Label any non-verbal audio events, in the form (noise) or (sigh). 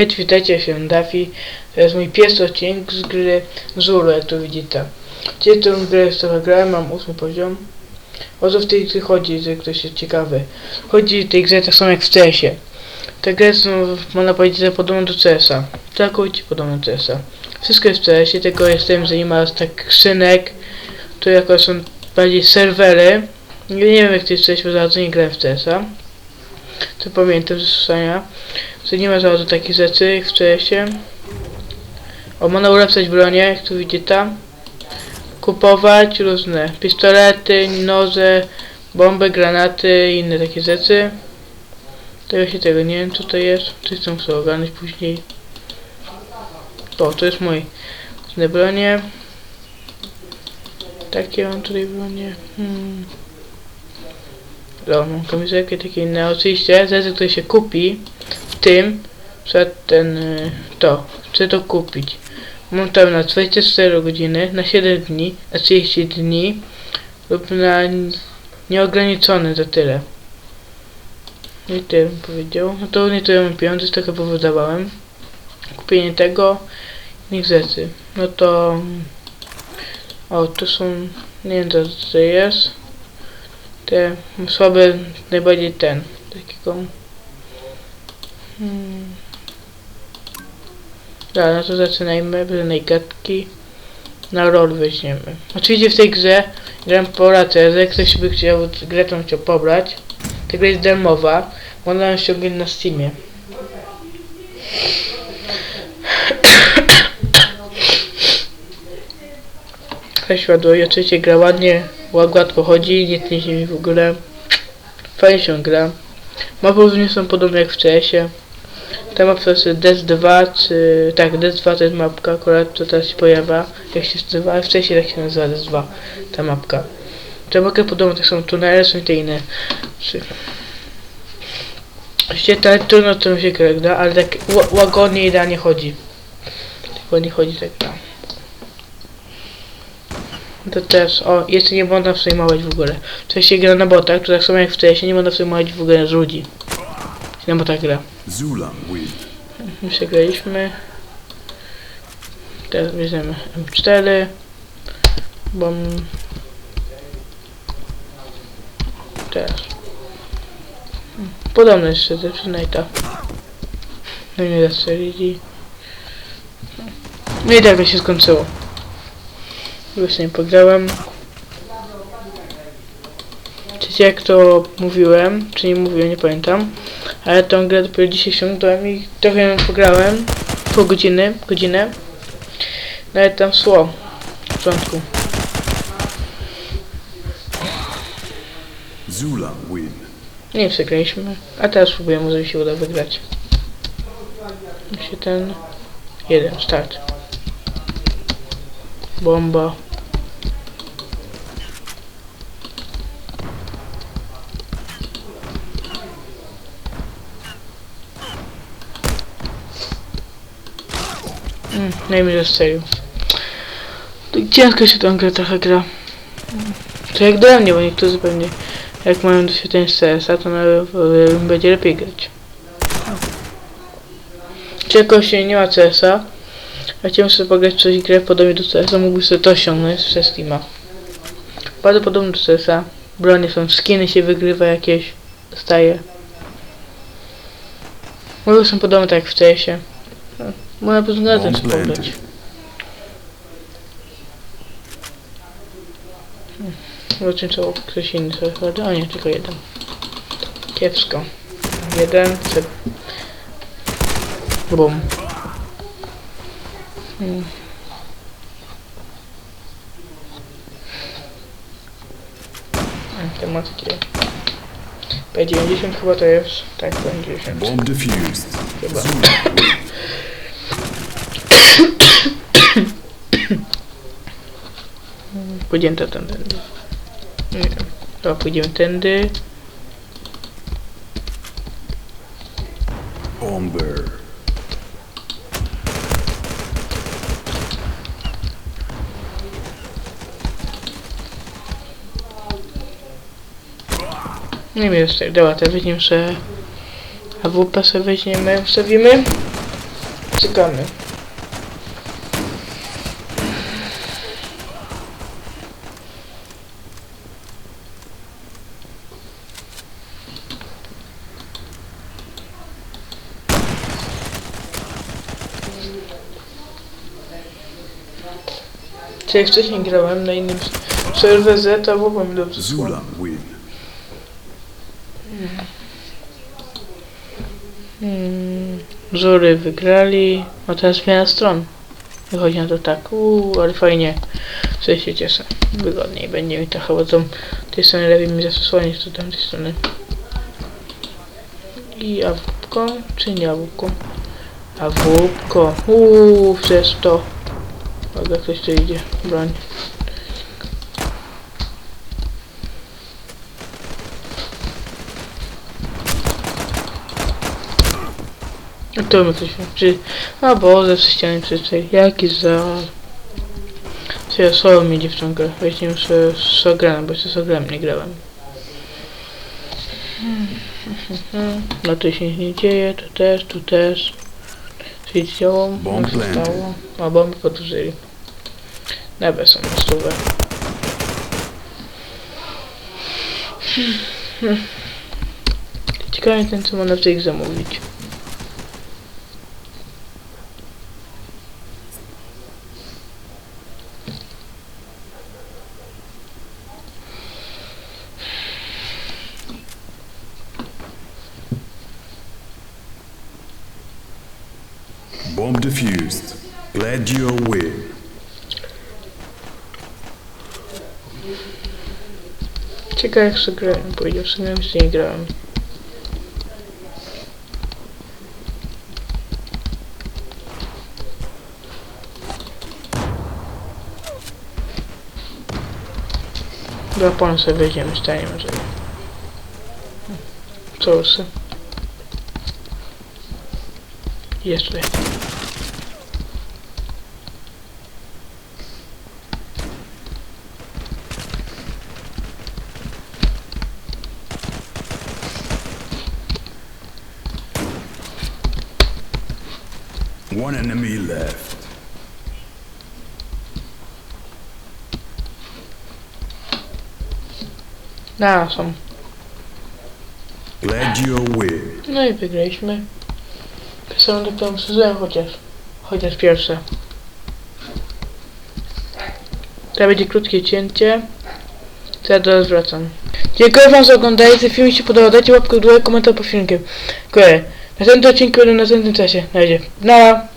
Hej, witajcie się, Daffy. To jest mój pierwszy odcinek z gry Zulu, jak tu widzicie. Gdzie tę grę trochę grałem, mam ósmy poziom. O co w tej grze chodzi, że ktoś jest ciekawy. Chodzi w tej grze tak samo jak w CS-ie. Te gry są, można powiedzieć, że podobne do CS-a. Całkowicie podobne do CS-a. Wszystko jest w CS-ie, tylko jestem, że nie ma tak skrzynek, to jako są bardziej serwery. Nie, wiem jak to jest w CS-ie, bo za nie grałem w CS-a. To pamiętam ze słyszenia. Że nie ma za bardzo takich rzeczy jak w CS-ie. O, można ulepszać bronię, jak tu widzicie tam. Kupować różne pistolety, noże, bomby, granaty i inne takie rzeczy. Tego się tego nie wiem co to jest. To chcę sobie ogarnąć później. O, to jest mój. Różne bronie. Takie mam tutaj bronie. Hmm. O, mam kamizelkę, takie inne. Oczywiście rzeczy, które się kupi tym, przed ten, y, to, chcę to kupić. Mam tam na 24 godziny, na 7 dni, na 30 dni lub na nieograniczone za tyle. No I tyle bym powiedział. No to nie to ja mam pieniądze, z tego powydawałem. Kupienie tego, innych rzeczy. No to... O, tu są... Nie wiem co to jest. Te słabe, najbardziej ten. Takiego... Hmm. Dobra, no to zaczynajmy, byle gadki. Na rol weźmiemy. Oczywiście w tej grze gram po latę, jak ktoś by chciał grę tą chciał pobrać. Ta gra jest darmowa, można ją ściągnąć na Steamie. (coughs) Weź ładuje, oczywiście gra ładnie, ład- gładko chodzi, nie tnie się w ogóle. Fajnie się gra. Mapy również są podobne jak w CS-ie. Ta mapka jest DES2, czy... Tak, DES2 to jest mapka, akurat to teraz się pojawia, jak się nazywa, wcześniej tak się nazywa DES2, ta mapka. Ta mapka podobno tak są tunele, są te inne. Czy... Właściwie tak trudno to się gra, ale tak ła- łagodnie idealnie chodzi. Tak ładnie chodzi tak gra. To też, o, jeszcze nie można przejmować w ogóle. To się gra na botach, to tak samo jak w CS, nie można przejmować w ogóle z ludzi. Na botach gra. Zula win. My przegraliśmy. Teraz bierzemy M4. Bo... Teraz. Podobne jeszcze ze Przynajta. No nie zastrzelili. No i tak to się skończyło. Już nie pograłem. Czy jak to mówiłem, czy nie mówiłem, nie pamiętam. Ale tą grę dopiero dzisiaj ściągnąłem i trochę ją pograłem. Pół godziny, godzinę. Nawet tam szło. W początku. Zula win. Nie przegraliśmy. A teraz spróbuję, może mi się uda wygrać. Musi ten... Jeden, start. Bomba. Mm, najmniej zastrzelił. To ciężko się tą grę trochę gra. To jak dla mnie, bo niektórzy pewnie jak mają doświadczenie z CS-a, to nawet e, będzie lepiej grać. Czy jakoś nie ma CS-a, a chciałem sobie pograć coś grę podobnie do CS-a, mógłbyś sobie to ściągnąć ze Steama. Bardzo podobne do CS-a. Bronie są, skiny się wygrywa jakieś, dostaje. Może są podobne tak jak w CS-ie. No, Można po prostu Bomb planted. Zobaczymy co ktoś inny sobie chodzi. O nie, tylko jeden. Kiepsko. Jeden, czy... Bum. Hmm. A, Tematyki. P90 chyba to jest. Tak, P90. Bomb defused. Chyba. Zula win. Pójdziemy to tędy. Nie wiem. To pójdziemy tędy. Bomber. Nie wiem, tak. Dobra, to weźmiemy sobie AWP sobie weźmiemy, wstawimy. Cykamy. Czy jak wcześniej grałem na innym serwerze, to było mi dobrze szło. Zula win. Hmm, Żury wygrali, a teraz zmiana stron. Wychodzi na to tak, uuu, ale fajnie. Co się cieszę. Wygodniej będzie mi trochę, bo tą tej strony lepiej mi zasłonić do tamtej strony. I jabłko, czy nie jabłko? Jabłko, uuu, przez to. Uwaga, ktoś tu idzie, broń. A to mi ktoś czy... A Boże, przy ścianie przyczej. Jaki za... Co ja solo mi dziewczynkę. Weź nie z Sogrem, bo jeszcze z Sogrem nie grałem. (laughs) No tu się nic nie dzieje, tu też, tu też. Się działo? Stało? A bomby podłożyli. Dobra, są na stówę. Ciekawe ten, co można w tych zamówić. Bomb defused. Glad you're win. Ciekawe jak sobie grałem, powiedział sobie, że nie grałem. Dwa pony sobie weźmiemy, staniemy sobie. Co łysy? Jest One enemy left. Na, są. Glad you're win. No i wygraliśmy. Są do tego sezonem chociaż. Chociaż pierwsze. To będzie krótkie cięcie. Teraz wracam. Dziękuję wam za oglądanie. Jeśli film się podobał, dajcie łapkę w górę, komentarz pod filmikiem. Dziękuję. Następny odcinek będę w następnym czasie. Na razie. Na.